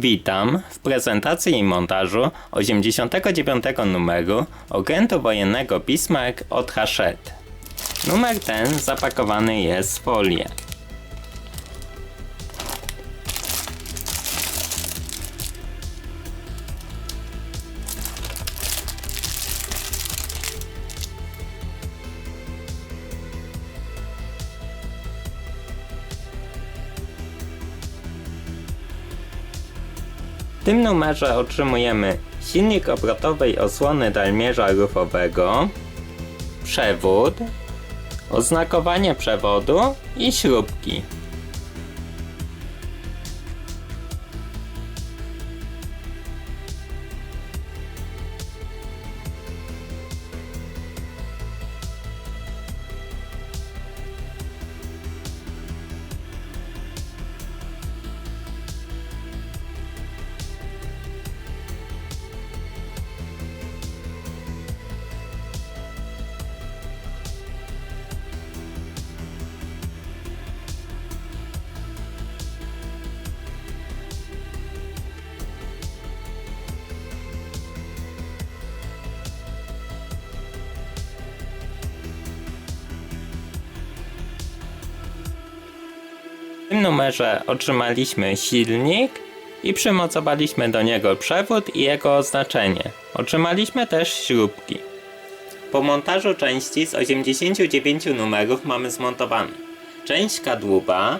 Witam w prezentacji i montażu 89 numeru okrętu wojennego Bismarck od Hachette. Numer ten zapakowany jest w folię. Tym numerze otrzymujemy silnik obrotowej osłony dalmierza rufowego, przewód, oznakowanie przewodu i śrubki. W tym numerze otrzymaliśmy silnik i przymocowaliśmy do niego przewód i jego oznaczenie. Otrzymaliśmy też śrubki. Po montażu części z 89 numerów mamy zmontowane część kadłuba,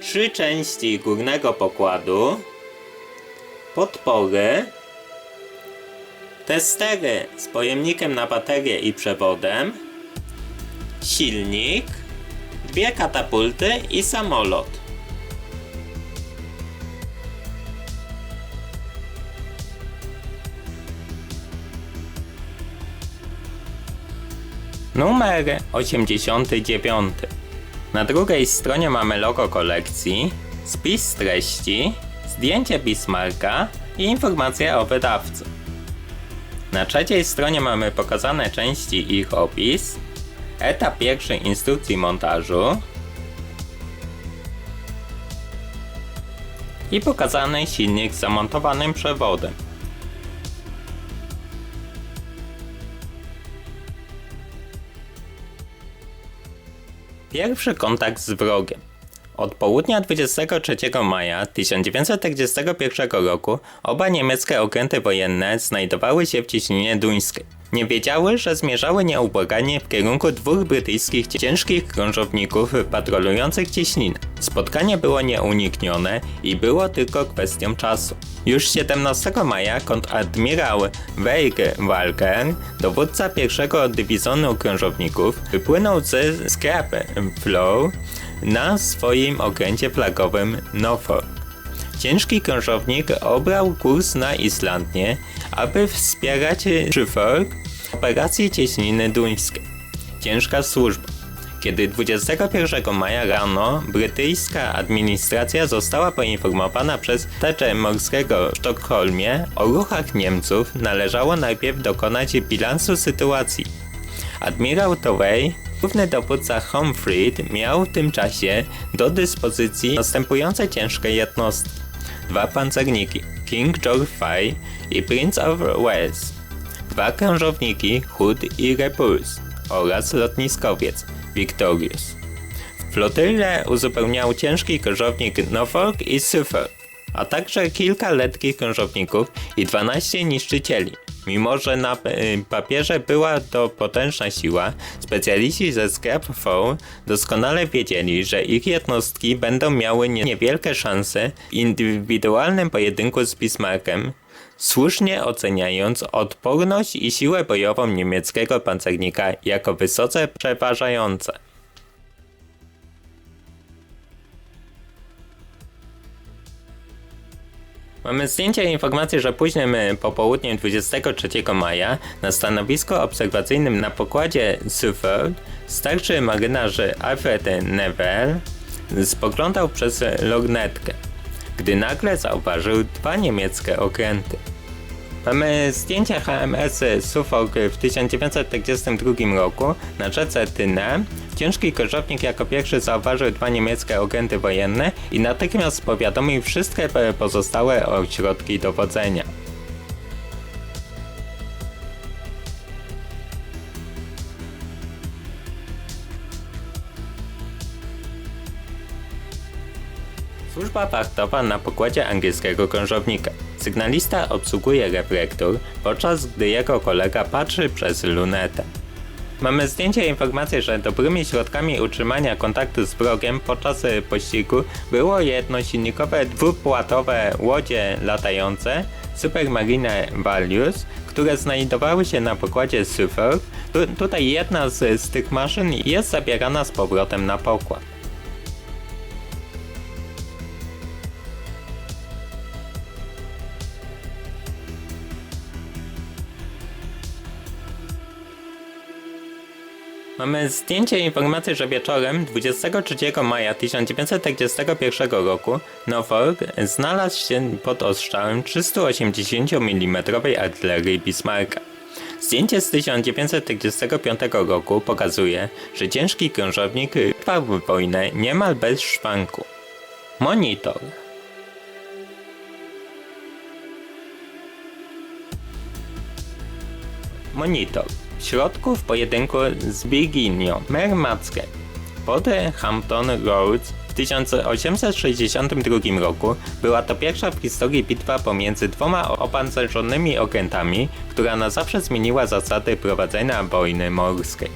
trzy części górnego pokładu, podpory, testery z pojemnikiem na baterię i przewodem, silnik, dwie katapulty i samolot. Numer 89. Na drugiej stronie mamy logo kolekcji, spis treści, zdjęcie Bismarcka i informacje o wydawcy. Na trzeciej stronie mamy pokazane części ich opis, etap pierwszy instrukcji montażu i pokazany silnik z zamontowanym przewodem. Pierwszy kontakt z wrogiem. Od południa 23 maja 1941 roku oba niemieckie okręty wojenne znajdowały się w cieśninie duńskiej. Nie wiedziały, że zmierzały nieubłaganie w kierunku dwóch brytyjskich ciężkich krążowników patrolujących cieśninę. Spotkanie było nieuniknione i było tylko kwestią czasu. Już 17 maja kontradmirał Weig Walker, dowódca pierwszego dywizjonu krążowników, wypłynął ze Scrap Flow na swoim okręcie flagowym Norfolk. Ciężki krążownik obrał kurs na Islandię, aby wspierać Suffolk w operacji cieśniny duńskiej. Ciężka służba. Kiedy 21 maja rano brytyjska administracja została poinformowana przez teczę morskiego w Sztokholmie o ruchach Niemców, należało najpierw dokonać bilansu sytuacji. Admirał Torrey, główny dowódca Humfried, miał w tym czasie do dyspozycji następujące ciężkie jednostki. Dwa pancerniki King George V i Prince of Wales, dwa krążowniki Hood i Repulse oraz lotniskowiec Victorious. Flotylę uzupełniał ciężki krążownik Norfolk i Suffolk, a także kilka lekkich krążowników i 12 niszczycieli. Mimo, że na y, papierze była to potężna siła, specjaliści ze Scrap 4 doskonale wiedzieli, że ich jednostki będą miały nie- niewielkie szanse w indywidualnym pojedynku z Bismarckiem, słusznie oceniając odporność i siłę bojową niemieckiego pancernika jako wysoce przeważające. Mamy zdjęcie i informację, że późnym popołudniem 23 maja na stanowisku obserwacyjnym na pokładzie Suffolk starszy marynarz Alfred Neville spoglądał przez lornetkę, gdy nagle zauważył dwa niemieckie okręty. Mamy zdjęcia HMS Suffolk w 1942 roku na rzece Tynę ciężki korzownik jako pierwszy zauważył dwa niemieckie okręty wojenne i natychmiast powiadomił wszystkie pozostałe ośrodki dowodzenia. Służba wachtowa na pokładzie angielskiego krążownika. Sygnalista obsługuje reflektor, podczas gdy jego kolega patrzy przez lunetę. Mamy zdjęcie informacji, że dobrymi środkami utrzymania kontaktu z wrogiem podczas e, pościgu było jednosilnikowe dwupłatowe łodzie latające Supermarine Valius, które znajdowały się na pokładzie Suffolk. Tu, tutaj jedna z, z tych maszyn jest zabierana z powrotem na pokład. Mamy zdjęcie informacji, że wieczorem 23 maja 1941 roku Norfolk znalazł się pod ostrzałem 380 mm artylerii Bismarcka. Zdjęcie z 1945 roku pokazuje, że ciężki krążownik trwał wojnę niemal bez szwanku. Monitor. Monitor. W środku w pojedynku z Virginią Mermackę pod Hampton Roads w 1862 roku była to pierwsza w historii bitwa pomiędzy dwoma opancerzonymi okrętami, która na zawsze zmieniła zasady prowadzenia wojny morskiej.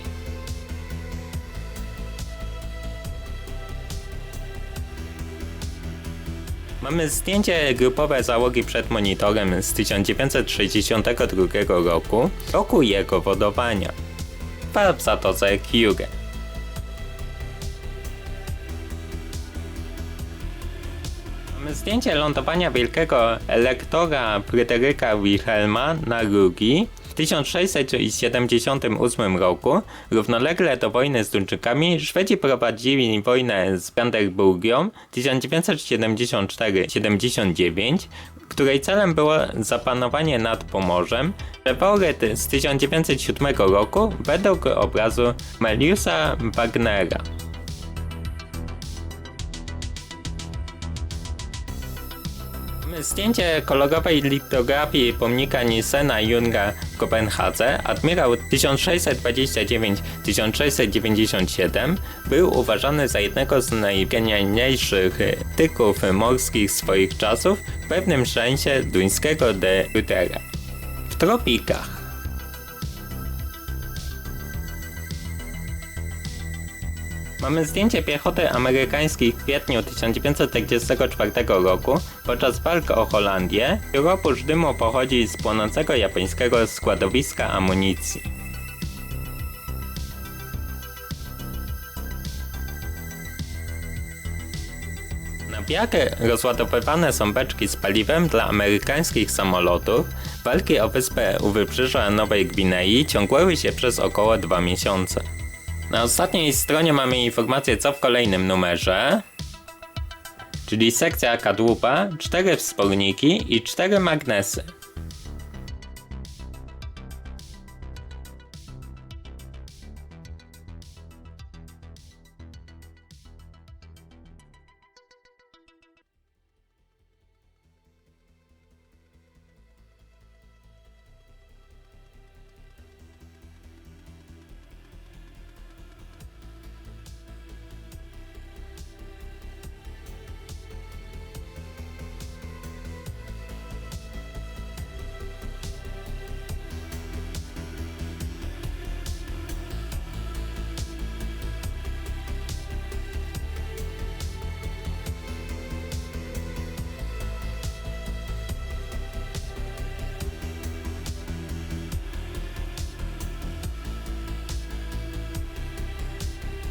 Mamy zdjęcie grupowe załogi przed monitorem z 1962 roku, roku jego wodowania. W Zatoce Kyuge. Mamy zdjęcie lądowania wielkiego elektora Fryderyka Wilhelma na Rugi 1678 roku. Równolegle do wojny z Duńczykami Szwedzi prowadzili wojnę z Brandenburgią 1974-79, której celem było zapanowanie nad Pomorzem. Reworyt z 1907 roku według obrazu Meliusa Wagnera. Zdjęcie kolorowej litografii pomnika Nisena Junga w Kopenhadze, admirał 1629-1697, był uważany za jednego z najgenialniejszych tyków morskich swoich czasów, w pewnym sensie duńskiego de Rutera. W tropikach. Mamy zdjęcie piechoty amerykańskiej w kwietniu 1944 roku podczas walk o Holandię. Oprócz dymu pochodzi z płonącego japońskiego składowiska amunicji. Na piakę rozładowywane są beczki z paliwem dla amerykańskich samolotów. Walki o wyspę u wybrzeża Nowej Gwinei ciągły się przez około dwa miesiące. Na ostatniej stronie mamy informację co w kolejnym numerze. Czyli sekcja kadłuba, cztery wsporniki i cztery magnesy.